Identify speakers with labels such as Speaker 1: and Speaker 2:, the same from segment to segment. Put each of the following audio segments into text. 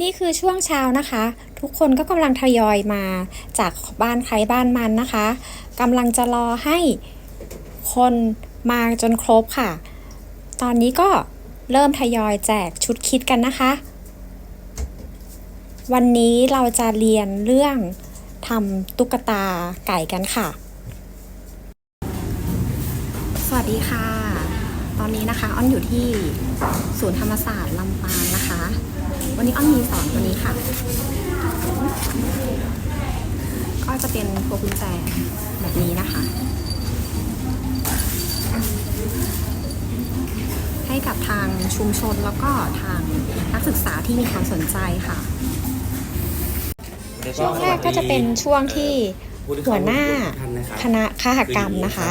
Speaker 1: นี่คือช่วงเช้านะคะ ทุกคนก็กำลังทยอยมาจากบ้านใครบ้านมันนะคะกำลังจะรอให้คนมาจนครบค่ะ ตอนนี้ก็เริ่มทยอยแจกชุดคิดกันนะคะ วันนี้เราจะเรียนเรื่องทำตุ๊กตาไก่กันค่ะ สวัสดีค่ะ ตอนนี้นะคะอ้อนอยู่ที่ศูนย์ธรรมศาสตร์ลำปางนะคะ วันนี้อ้อนมีสอนวันนี้ค่ะ ก็จะเป็นพวงกุญแจแบบนี้นะคะ ให้กับทางชุมชนแล้วก็ทางนักศึกษาที่มีความสนใจค่ะ ช่วงแรกก็จะเป็นช่วงที่หัวหน้าคณะคหกรรมนะคะ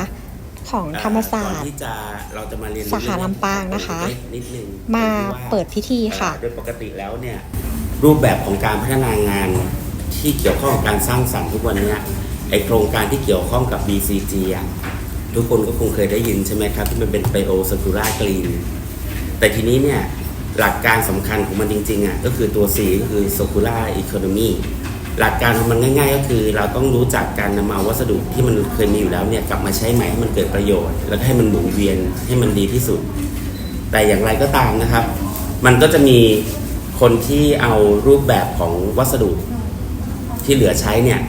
Speaker 1: ของธรรมศาสตร์
Speaker 2: ก่อนที่จะเราจะมาเรียน
Speaker 1: สาขาลำปางนะคะ
Speaker 2: นิดนึง
Speaker 1: มาเปิดพิธีค่ะ
Speaker 2: โดยปกติแล้วเนี่ยรูปแบบของการพัฒนางานที่เกี่ยวข้องกับการสร้างสรรค์ทุกวันเนี้ยไอโครงการที่เกี่ยวข้องกับ BCG อะทุกคนก็คงเคยได้ยินใช่ไหมครับ ที่มันเป็นไบโอสกูล่ากรีนแต่ทีนี้เนี่ยหลักการสำคัญของมันจริงๆอะก็คือตัว C ก็คือ circular economy หลักการมันง่าย ๆ ก็คือ เราต้องรู้จักการนำเอาวัสดุที่มันเคยมีอยู่แล้วเนี่ยกลับมาใช้ใหม่ให้มันเกิดประโยชน์ แล้วก็ให้มันหมุนเวียนให้มันดีที่สุด แต่อย่างไรก็ตามนะครับ มันก็จะมีคนที่เอารูปแบบของวัสดุที่เหลือใช้เนี่ย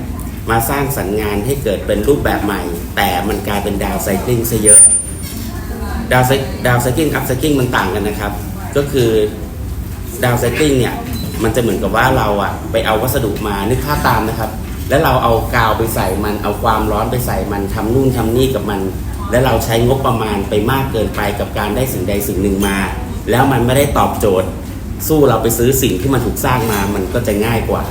Speaker 2: มาสร้างสรรค์งานให้เกิดเป็นรูปแบบใหม่ แต่มันกลายเป็นดาวไซคลิงซะเยอะดาวไซดาวไซคลิงอัพไซคลิงมันต่างกันนะครับ ก็คือดาวไซคลิงเนี่ย มันจะเหมือนกับว่าเราอะไปเอาวัสดุมานึกภาพตามนะครับ แล้วเราเอากาวไปใส่มันเอาความร้อนไปใส่มันทำนู่นทำนี่กับมัน แล้วเราใช้งบประมาณไปมากเกินไปกับการได้สิ่งใดสิ่งหนึ่งมา แล้วมันไม่ได้ตอบโจทย์ สู้เราไปซื้อสิ่งที่มันถูกสร้างมามันก็จะง่ายกว่า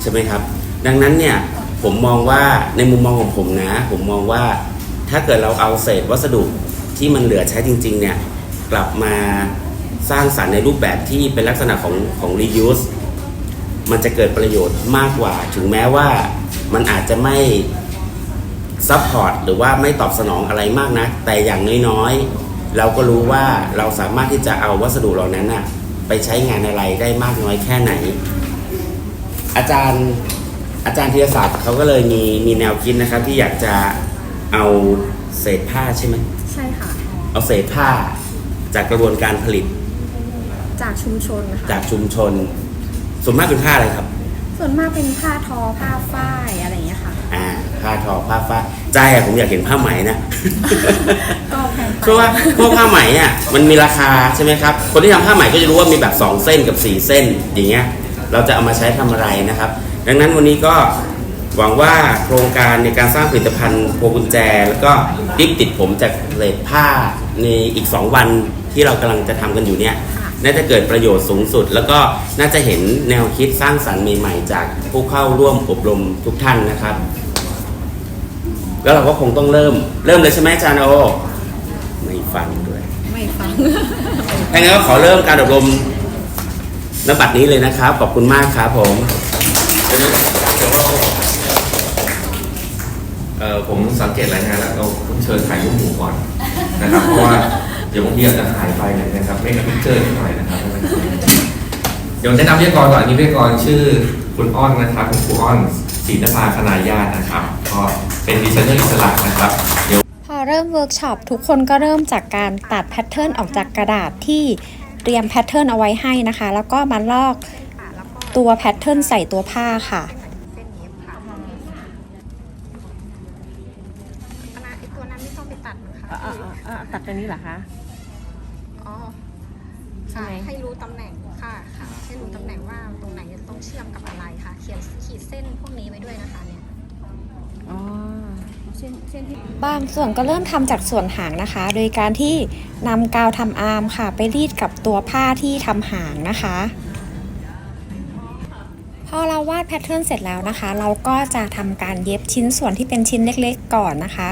Speaker 2: ใช่ไหมครับ ดังนั้นเนี่ยผมมองว่าในมุมมองของผมนะ ผมมองว่าถ้าเกิดเราเอาเศษวัสดุที่มันเหลือใช้จริง ๆ เนี่ยกลับมา สร้างสรรค์ในรูปแบบที่เป็นลักษณะของของ reuse มันจะเกิดประโยชน์มากกว่า ถึงแม้ว่ามันอาจจะไม่ซัพพอร์ตหรือว่าไม่ตอบสนองอะไรมากนะแต่อย่างน้อยๆ เราก็รู้ว่าเราสามารถที่จะเอาวัสดุเหล่านั้นน่ะไปใช้งานอะไรได้มากน้อยแค่ไหน อาจารย์อาจารย์ธีรศักดิ์เขาก็เลยมีมีแนวคิดนะครับ ที่อยากจะเอาเศษผ้าใช่ไหม
Speaker 1: ใช่ค่ะ
Speaker 2: เอาเศษผ้าจากกระบวนการผลิต
Speaker 1: จากชุมชนนะคะ
Speaker 2: จากชุมชน ส่วนมากเป็นผ้าอะไรครับ
Speaker 1: ส่วนมากเป็นผ้าทอผ้าฝ้ายอะไรอย่างเงี้ยค่ะ
Speaker 2: อ่า ผ้าทอผ้าฝ้ายใจอะผมอยากเห็นผ้าไหมนะ
Speaker 1: ก็แพง
Speaker 2: เพราะว่าพวกผ้าไหมอะมันมีราคาใช่ไหมครับ คนที่ทำผ้าไหมก็จะรู้ว่ามีแบบ 2 เส้นกับ 4 เส้นอย่างเงี้ยเราจะเอามาใช้ทำอะไรนะครับ ดังนั้นวันนี้ก็หวังว่าโครงการในการสร้างผลิตภัณฑ์พวงกุญแจ แล้วก็ดิปติดผมจากเลดผ้าในอีก 2 วันที่เรากำลังจะทำกันอยู่เนี่ย น่าจะเกิดประโยชน์สูงสุด แล้วก็น่าจะเห็นแนวคิดสร้างสรรค์ใหม่ๆ จากผู้เข้าร่วมอบรมทุกท่านนะครับ แล้วเราก็คงต้องเริ่ม เริ่มเลยใช่ไหมอาจารย์โอไม่ฟังด้วย
Speaker 1: ไม่ฟัง
Speaker 2: ถ้างั้นก็ขอเริ่มการอบรมณบัดนี้เลยนะครับ ขอบคุณมากครับผม
Speaker 3: เอ่อผมสังเกตรายงานแล้วเราต้องเชิญถ่ายรูปหมู่ก่อนนะครับ เพราะว่า เดี๋ยวบางทีอาจจะถ่ายไปเนี่ยนะครับไม่กับพิเจอร์นิดหน่อยนะครับเดี๋ยวแนะนำวิทยากรก่อนอันนี้วิทยากรชื่อคุณอ้อนนะครับคุณครูอ้อนศรีนภาคณาญาตินะครับก็เป็นดีไซเนอร์อิสระนะครับเดี๋ยว
Speaker 1: พอเริ่มเวิร์กช็อปทุกคนก็เริ่มจากการตัดแพทเทิร์นออกจากกระดาษที่เตรียมแพทเทิร์นเอาไว้ให้นะคะ แล้วก็มาลอกตัวแพทเทิร์นใส่ตัวผ้าค่ะ ตัวนั้นไม่ต้องไปตัดนะคะ
Speaker 4: อ่าอ่าตัดตรงนี้เหรอคะ
Speaker 1: อ๋อ
Speaker 4: ใช่
Speaker 1: ค่ะ
Speaker 4: ไหม
Speaker 1: ให้รู้ตำแหน่งค่ะค่ะ ให้รู้ตำแหน่งว่าตรงไหนจะต้องเชื่อมกับอะไรค่ะ เขียนขีดเส้นพวกนี้ไว้ด้วยนะคะเนี่ย
Speaker 4: อ๋อเช่นเช่นที่
Speaker 1: บางส่วนก็เริ่มทำจากส่วนหางนะคะ โดยการที่นำกาวทำอาร์มค่ะ ไปรีดกับตัวผ้าที่ทำหางนะคะ พอเราวาดแพทเทิร์นเสร็จแล้วนะคะ เราก็จะทำการเย็บชิ้นส่วนที่เป็นชิ้นเล็กๆก่อนนะคะ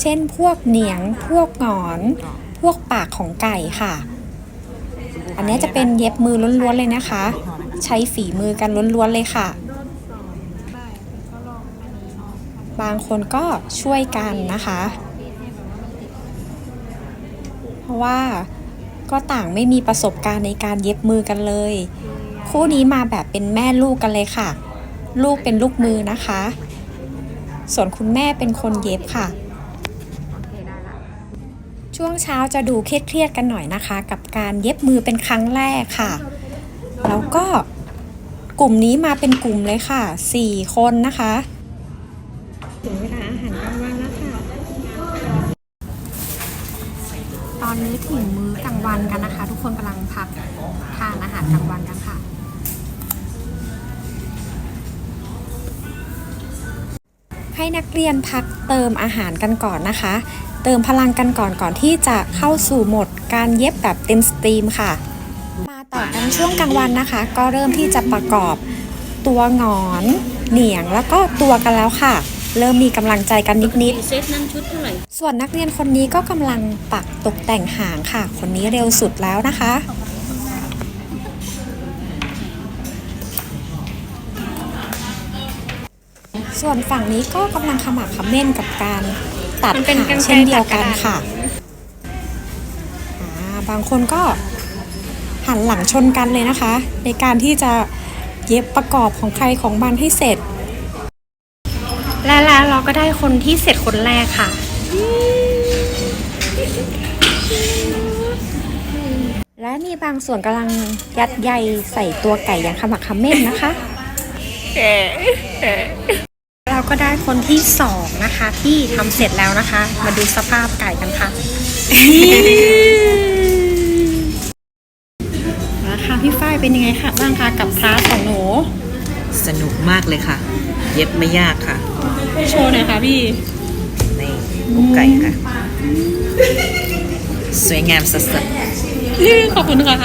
Speaker 1: เช่นพวกเหนียง พวกหงอน พวกปากของไก่ค่ะ อันนี้จะเป็นเย็บมือล้วนๆเลยนะคะ ใช้ฝีมือกันล้วนๆเลยค่ะ บางคนก็ช่วยกันนะคะ เพราะว่าก็ต่างไม่มีประสบการณ์ในการเย็บมือกันเลย คู่นี้มาแบบเป็นแม่ลูกกันเลยค่ะ ลูกเป็นลูกมือนะคะ ส่วนคุณแม่เป็นคนเย็บค่ะ ช่วงเช้าจะดูเครียดๆกันหน่อยนะคะ กับการเย็บมือเป็นครั้งแรกค่ะ แล้วก็กลุ่มนี้มาเป็นกลุ่มเลยค่ะ 4 คนนะคะถึงเวลาอาหารกลางวันแล้วค่ะ ตอนนี้ถึงมื้อกลางวันกันนะคะ ทุกคนกำลังพักทานอาหารกลางวันกันค่ะให้นักเรียนพักเติมอาหารกันก่อนนะคะ เติมพลังกันก่อนก่อนที่จะเข้าสู่โหมดการเย็บแบบเต็มสตรีมค่ะ มาต่อกันช่วงกลางวันนะคะ ก็เริ่มที่จะประกอบตัวหงอนเหนียงแล้วก็ตัวกันแล้วค่ะ เริ่มมีกำลังใจกันนิดๆ
Speaker 4: เซตนั้นชุดเท่าไหร่
Speaker 1: ส่วนนักเรียนคนนี้ก็กำลังปักตกแต่งหางค่ะ คนนี้เร็วสุดแล้วนะคะส่วนฝั่งนี้ก็กำลังขมักขม้นกับการ ตัด
Speaker 4: มันเป็น
Speaker 1: หาง
Speaker 4: กรรไกร
Speaker 1: เช่นเดียวกัน
Speaker 4: ตัดกระดาษ
Speaker 1: ค่ะอ่าบางคนก็หันหลังชนกันเลยนะคะ ในการที่จะเย็บประกอบของใครของมันให้เสร็จ และแล้วเราก็ได้คนที่เสร็จคนแรกค่ะ และมีบางส่วนกำลังยัดใยใส่ตัวไก่อย่างขมักเขม้นนะคะ เราก็ได้คนที่สองนะคะ ที่ทำเสร็จแล้วนะคะ มาดูสภาพไก่กันค่ะนะคะพี่ฝ้ายเป็นยังไงคะบ้างคะกับคลาสของหนู
Speaker 5: สนุกมากเลยค่ะ เย็บไม่ยากค่ะ
Speaker 1: โชว์หน่อยค่ะพี่
Speaker 5: ในกุ๊กไก่ค่ะ สวยงามสุด
Speaker 1: ขอบคุณค่ะ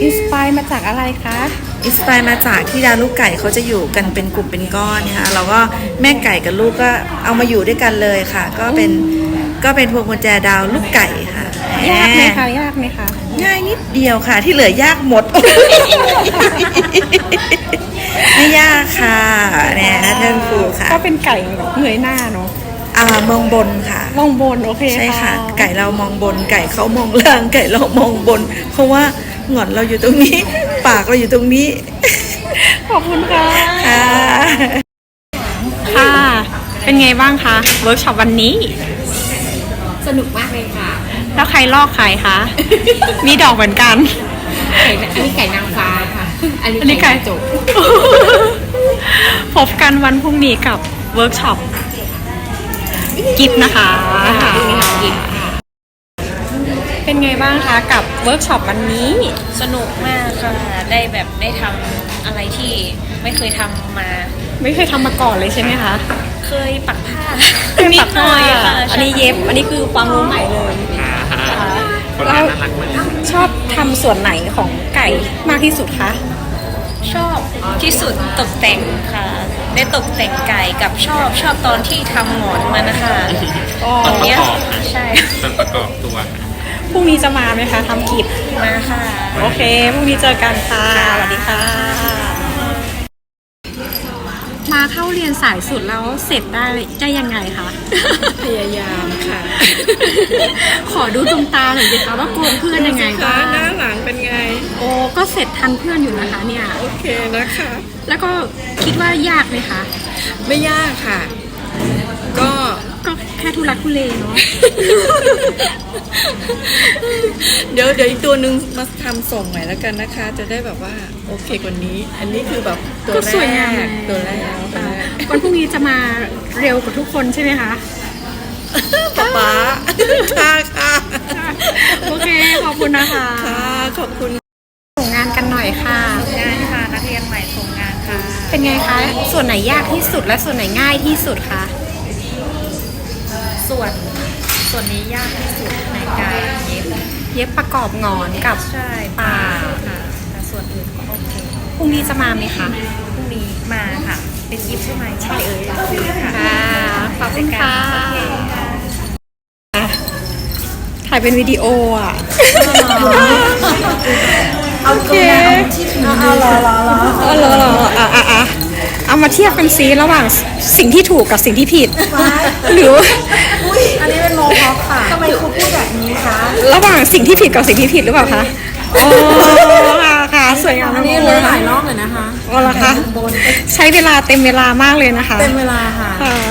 Speaker 1: อินสปายมาจากอะไรคะ
Speaker 5: ๆ อินสปายมาจากที่ดาวลูกไก่เขาจะอยู่กันเป็นกลุ่มเป็นก้อนเนี่ยค่ะเราก็แม่ไก่กับลูกก็เอามาอยู่ด้วยกันเลยค่ะ ก็เป็นก็เป็นพวงกุญแจดาวลูกไก่ค่ะ
Speaker 1: ยากไหมคะยากไหมคะ
Speaker 5: ง่ายนิดเดียวค่ะ ที่เหลือยากหมด ไม่ยากค่ะเนี่ยท่านครูค่ะ
Speaker 1: ก็เป็นไก่แบบเงยหน้าเนาะ
Speaker 5: อ่ามองบนค่ะ
Speaker 1: มองบนโอเค
Speaker 5: ใช่ค่ะ ไก่เรามองบนไก่เขามองล่างไก่เรามองบน เพราะว่า หงอนเราอยู่ตรงนี้ ปากเราอยู่ตรงนี้
Speaker 1: ขอบคุณค่ะ
Speaker 5: ค่ะ
Speaker 1: ค่ะ เป็นไงบ้างคะเวิร์กช็อปวันนี้
Speaker 4: สนุกมากเลยค่ะ
Speaker 1: แล้วใครลอกใครคะ มีดอกเหมือนกัน
Speaker 4: ไก่อันนี้ไก่นางฟ้าค่ะ อันนี้
Speaker 1: อันนี้ไก่
Speaker 4: จบ
Speaker 1: พบกันวันพรุ่งนี้กับเวิร์กช็อปกิฟนะคะ เป็นไงบ้างคะกับเวิร์กช็อปวันนี้
Speaker 6: สนุกมากค่ะ ได้แบบได้ทำอะไรที่ไม่เคยทำมา
Speaker 1: ไม่เคยทำมาก่อนเลยใช่ไหมคะ
Speaker 6: เคยปักผ้า
Speaker 1: เป็น
Speaker 6: นิ
Speaker 1: ปั
Speaker 6: ด
Speaker 1: ก
Speaker 6: หน่
Speaker 1: ผ้า
Speaker 6: อยค่ะ
Speaker 1: อันนี้เย็บอันนี้คือความรู้ใหม่เลยเราชอบทำส่วนไหนของไก่มากที่สุดคะ
Speaker 6: ชอบที่สุดตกแต่งค่ะ ได้ตกแต่งไก่กับชอบชอบตอนที่ทำหงอนมันนะคะ
Speaker 1: อ๋อ
Speaker 6: ตอนเนี้ยใช่
Speaker 1: พรุ่ งนี้จะมาไหมคะทำกิจ
Speaker 6: มาค่ะ
Speaker 1: โอเคพรุ่งนี้เจอกันค่ะสวัสดีค่ะ มาเข้าเรียนสายสุดแล้วเสร็จได้ได้ยังไงคะ
Speaker 5: พยายามค่ะ
Speaker 1: ขอดูดวงตาหน่อยสิคะว่าโกงเพื่อนยังไงบ้าง
Speaker 5: หน้าหลังเป็นไง
Speaker 1: โอ้ก็เสร็จทันเพื่อนอยู่นะคะเนี่ย
Speaker 5: โอเคนะคะ
Speaker 1: แล้วก็คิดว่ายากไหมคะ
Speaker 5: ไม่ยากค่ะ ก็
Speaker 1: ก็แค่ทุลักทุเลเนาะ
Speaker 5: เดี๋ยวเดี๋ยวอีกตัวหนึ่งมาทำส่งใหม่แล้วกันนะคะ จะได้แบบว่าโอเคกว่านี้ อันนี้คือแบบตัว
Speaker 1: ก็
Speaker 5: แร
Speaker 1: สวยงาม
Speaker 5: กตัวแรกตัว
Speaker 1: ค่ะ
Speaker 5: แรก
Speaker 1: วันพรุ่งนี้จะมาเร็วกว่าทุกคนใช่ไหมคะ
Speaker 5: ป๊าป๊าค่ะค่ะ
Speaker 1: โอเค ขอบคุณนะคะ
Speaker 5: ค่ะขอบคุณ
Speaker 6: เป็
Speaker 1: นไงคะ ส่วนไหนยากที่สุดและส่วนไหนง่ายที่สุดคะ
Speaker 6: ส่วนส่วนนี้ยากที่สุดในการเย็บ
Speaker 1: เย็บประกอบงอนกับ
Speaker 6: ใช่
Speaker 1: ปลา
Speaker 6: ค่ะแต่ส่วนอื่นก็โอเค
Speaker 1: พรุ่งนี้จะมาไหมคะ
Speaker 6: พรุ่งนี้มาค่ะ เป็นยิปใช่ไหมใช่เอ่ยค่ะ
Speaker 1: ค่ะขอบคุณค่ะ
Speaker 6: โอเคค่ะ
Speaker 1: ถ่ายเป็นวิดีโออะ โอเค เอาเหรอเหรอเหรอเอาเหรอเหรออะอะอะเอามาเทียบกันซิระหว่างสิ่งที่ถูกกับสิ่งที่ผิด หรือ
Speaker 5: อันนี้เป็นโมฮอคค่ะทำไมครูพูดแบบนี้คะ
Speaker 1: ระหว่างสิ่งที่ผิดกับสิ่งที่ผิดหรือเปล่าคะโอ้ค่ะค่ะสวยงาม
Speaker 7: อันนี้
Speaker 1: เล
Speaker 7: ยหลายรอบเลยนะคะ
Speaker 1: โอ้ละคะใช้เวลาเต็มเวลามากเลยนะคะ
Speaker 7: เต็มเวลาค่ะ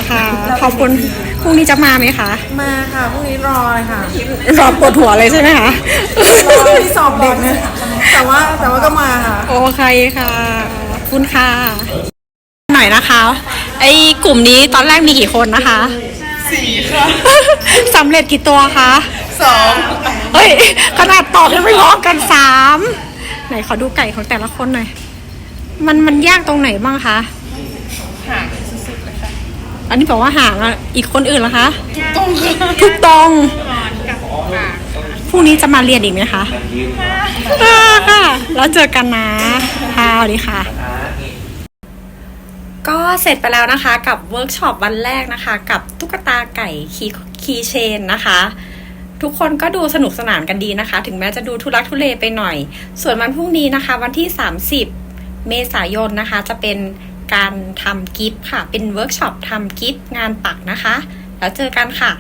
Speaker 1: ค่ะขอบคุณพรุ่งนี้จะมาไหมคะ
Speaker 7: มาค่ะพรุ่งนี้รอเลยค่ะ
Speaker 1: รอปวดหัวเลยใช่ไหมคะ
Speaker 7: รอที่สอบเด็กนะ แต่ว่าแต่ว่าก็มาค่ะ
Speaker 1: โอเคค่ะขอบคุณค่ะ หน่อยนะคะ ไอ้กลุ่มนี้ตอนแรกมีกี่คนนะคะ สี่ค่ะสำเร็จกี่ตัวคะสองเฮ้ย ขนาดตอบยังไม่พร้อมกันสามไหนขอดูไก่ของแต่ละคนหน่อย มันมันยากตรงไหนบ้างคะ หางสุดๆเลยค่ะ อันนี้บอกว่าหางอะ อีกคนอื่นเหรอคะ ตรงทุกตรงพ รุ่งนี้จะมาเรียนอีกไหมคะค่ะแล้วเจอกันนะค่ะสวัสดีค่ะ ก็เสร็จไปแล้วนะคะ กับเวิร์กช็อปวันแรกนะคะ กับตุ๊กตาไก่คีคีเชนนะคะทุกคนก็ดูสนุกสนานกันดีนะคะ ถึงแม้จะดูทุลักทุเลไปหน่อย ส่วนวันพรุ่งนี้นะคะ วันที่ 30 เมษายนนะคะ จะเป็นการทำกิฟต์ค่ะ เป็นเวิร์กช็อปทำกิฟต์งานปักนะคะ แล้วเจอกันค่ะ